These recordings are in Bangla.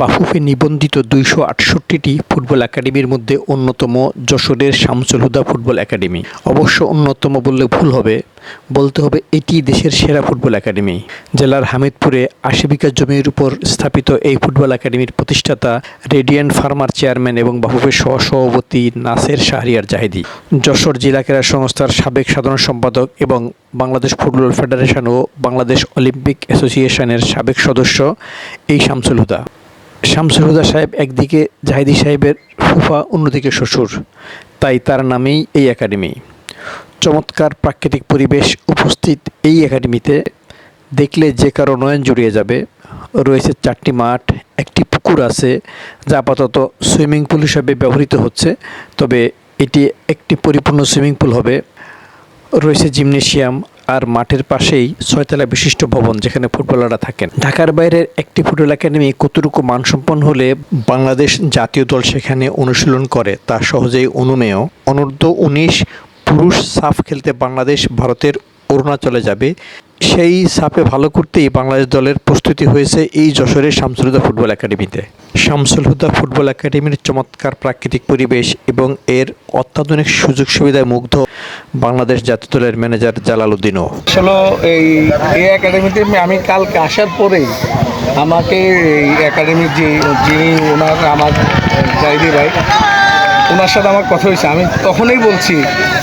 বাফুফে নিবন্ধিত দুইশো আটষট্টিটি ফুটবল একাডেমির মধ্যে অন্যতম যশোরের শামসুল হুদা ফুটবল একাডেমি। অবশ্য অন্যতম বললে ভুল হবে, বলতে হবে এটি দেশের সেরা ফুটবল একাডেমি। জেলার হামিদপুরে আশি জমির উপর স্থাপিত এই ফুটবল একাডেমির প্রতিষ্ঠাতা রেডিয়েন্ট ফার্মার চেয়ারম্যান এবং বাফুফের সহ সভাপতি নাসের শাহরিয়ার জাহিদি। যশোর জেলা ক্রীড়া সংস্থার সাবেক সাধারণ সম্পাদক এবং বাংলাদেশ ফুটবল ফেডারেশন ও বাংলাদেশ অলিম্পিক অ্যাসোসিয়েশনের সাবেক সদস্য এই শামসুল হুদা শামসুল হুদা সাহেব একদিকে, জাহিদি সাহেবের ফুফা অন্যদিকে শ্বশুর। তাই তার নামেই এই একাডেমি। চমৎকার প্রাকৃতিক পরিবেশ উপস্থিত এই একাডেমিতে দেখলে যে কারও নয়ন জুড়িয়ে যাবে। রয়েছে চারটি মাঠ, একটি পুকুর আছে, যা আপাতত সুইমিং পুল হিসাবে ব্যবহৃত হচ্ছে, তবে এটি একটি পরিপূর্ণ সুইমিং পুল হবে। রয়েছে জিমনেশিয়াম আর মাঠের পাশেই ছয়তলা বিশিষ্ট ভবন যেখানে ফুটবলাররা থাকেন। ঢাকার বাইরের একটি ফুটবল একাডেমি কতটুকু মানসম্পন্ন হলে বাংলাদেশ জাতীয় দল সেখানে অনুশীলন করে, তা সহজেই অনুমেয়? অনূর্ধ্ব উনিশ, পুরুষ সাফ খেলতে বাংলাদেশ ভারতের অরুণাচলে যাবে। সেই সাপে ভালো করতেই বাংলাদেশ দলের প্রস্তুতি হয়েছে এই যশোরের শামসুল হুদা ফুটবল একাডেমিতে। শামসুল হুদা ফুটবল একাডেমির চমৎকার প্রাকৃতিক পরিবেশ এবং এর অত্যাধুনিক সুযোগ সুবিধায় মুগ্ধ বাংলাদেশ জাতীয় দলের ম্যানেজার জালাল উদ্দিনও। আসলে এই একাডেমিতে আমি কালকে আসার পরেই আমাকে এই একাডেমির যে যিনি ওনার আমার জাইদি ভাই ওনার সাথে আমার কথা হয়েছে। আমি তখনই বলছি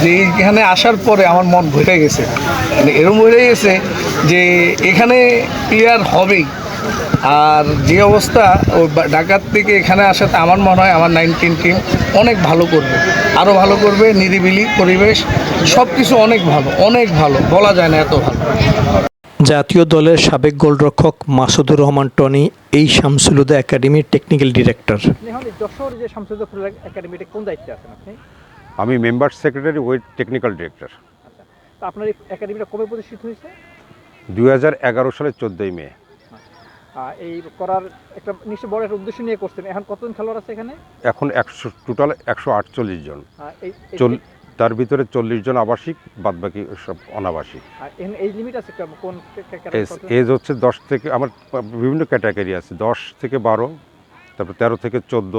যে এইখানে আসার পরে আমার মন ভরে গেছে। মানে এরম ভরে গেছে যে এখানে প্লেয়ার হবেই। আর যে অবস্থা, ও ঢাকার থেকে এখানে আসাতে আমার মনে হয় আমার নাইনটিন টিম অনেক ভালো করবে। আরও ভালো করবে, নিরিবিলি পরিবেশ সব কিছু অনেক ভালো অনেক ভালো, বলা যায় না এত ভালো। জাতীয় দলের সাবেক গোলরক্ষক মাসুদুর রহমান টনি এই শামসুলুদা একাডেমির টেকনিক্যাল ডিরেক্টর এখন যশোর যে একাডেমিতে কোন দায়িত্বে আছেন আপনি? আমি member secretary with technical director আচ্ছা আপনার এই একাডেমিটা কবে প্রতিষ্ঠিত হয়েছে? দুই হাজার এগারো সালের চোদ্দোই মে। এই করার একটা নিশ্চয় বড় একটা উদ্দেশ্য নিয়ে করছেন। এখন কতজন খেলোয়াড় আছে এখানে? এখন একশো টোটাল একশো আটচল্লিশ জন। তার ভিতরে চল্লিশ জন আবাসিক বাদবাকি সব অনাবাসিক। এজ হচ্ছে দশ থেকে আমার বিভিন্ন ক্যাটাগরি আছে দশ থেকে বারো তারপর তেরো থেকে চোদ্দ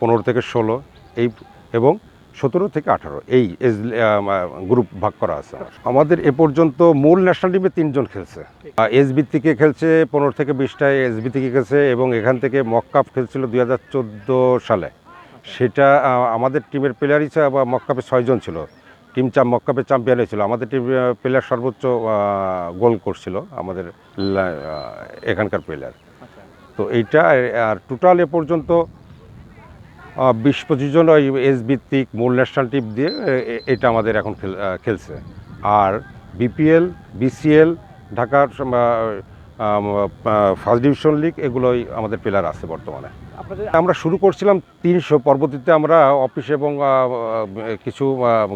পনেরো থেকে ষোলো এই এবং সতেরো থেকে আঠারো এই এজ গ্রুপ ভাগ করা আছে। আমাদের এ পর্যন্ত মূল ন্যাশনাল টিমে তিনজন খেলছে। এসবি থেকে খেলছে পনেরো থেকে বিশটায় এসবি থেকে খেলছে এবং এখান থেকে মক কাপ খেলছিল দুই হাজার চোদ্দ সালে। সেটা আমাদের টিমের প্লেয়ারই বা মক্কাপে ছয়জন ছিল। টিম চাম মক্কাপে চ্যাম্পিয়ন হয়েছিল। আমাদের টিম প্লেয়ার সর্বোচ্চ গোল করছিল আমাদের এখানকার প্লেয়ার আচ্ছা। তো এইটা আর টোটাল এ পর্যন্ত বিশ পঁচিশ জন ওই এস ভিত্তিক মূল ন্যাশনাল টিম দিয়ে এটা আমাদের এখন খেলছে। আর বিপিএল বিসিএল ঢাকার ফার্স্ট ডিভিশন লিগ এগুলোই আমাদের প্লেয়ার আছে বর্তমানে। আমরা শুরু করছিলাম তিনশো পরবর্তীতে আমরা অফিস এবং কিছু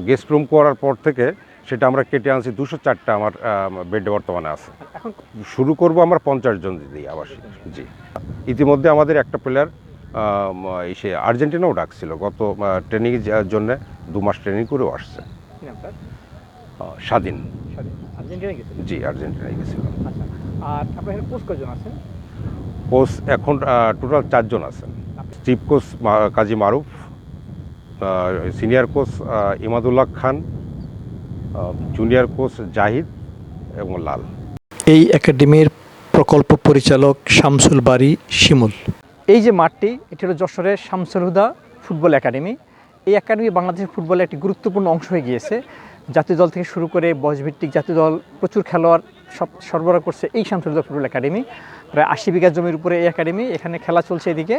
গেস্ট রুম করার পর থেকে সেটা আমরা কেটে আনছি। দুশো চারটা আমার বেডে বর্তমানে আছে। শুরু করব আমরা পঞ্চাশ জন দিয়ে আবাসিক। জি। ইতিমধ্যে আমাদের একটা প্লেয়ার সে আর্জেন্টিনাও ডাকছিল। গত ট্রেনিংয়ের জন্য দু মাস ট্রেনিং করেও আসছে। স্বাধীন। জি আর্জেন্টিনায় গেছিল। আচ্ছা। আর আপনার এখানে কোচ কজন আছেন? কোচ এখন টোটাল চারজন আছেন। Chief coach Kazi Maruf senior coach Imadullah Khan junior coach Zahid এবং লাল। এই একাডেমির প্রকল্প পরিচালক শামসুল বাড়ি শিমুল। এই যে মাঠটি এটি হলো যশোরের শামসুল হুদা ফুটবল একাডেমি। এই একাডেমি বাংলাদেশের ফুটবলের একটি গুরুত্বপূর্ণ অংশ হয়ে গিয়েছে। জাতীয় দল থেকে শুরু করে বয়সভিত্তিক জাতীয় দল, প্রচুর খেলোয়াড় সব সরবরাহ করছে এই শামসুল ফুটবল একাডেমি। প্রায় আশি বিঘা জমির উপরে এই একাডেমি। এখানে খেলা চলছে এদিকে।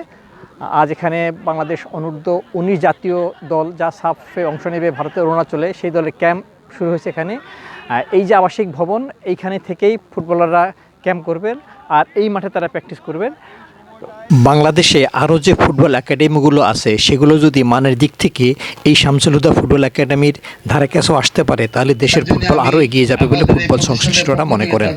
আজ এখানে বাংলাদেশ অনূর্ধ্ব উনিশ জাতীয় দল যা সাফে অংশ নেবে ভারতের অরুণাচলে, সেই দলের ক্যাম্প শুরু হয়েছে এখানে। এই যে আবাসিক ভবন, এইখানে থেকেই ফুটবলাররা ক্যাম্প করবেন। আর এই মাঠে তারা প্র্যাকটিস করবেন। বাংলাদেশে আরও যে ফুটবল একাডেমিগুলো আছে সেগুলো যদি মানের দিক থেকে এই শামসুল হুদা ফুটবল একাডেমির ধারে কাছেও আসতে পারে তাহলে দেশের ফুটবল আরও এগিয়ে যাবে বলে ফুটবল সংশ্লিষ্টরা মনে করেন।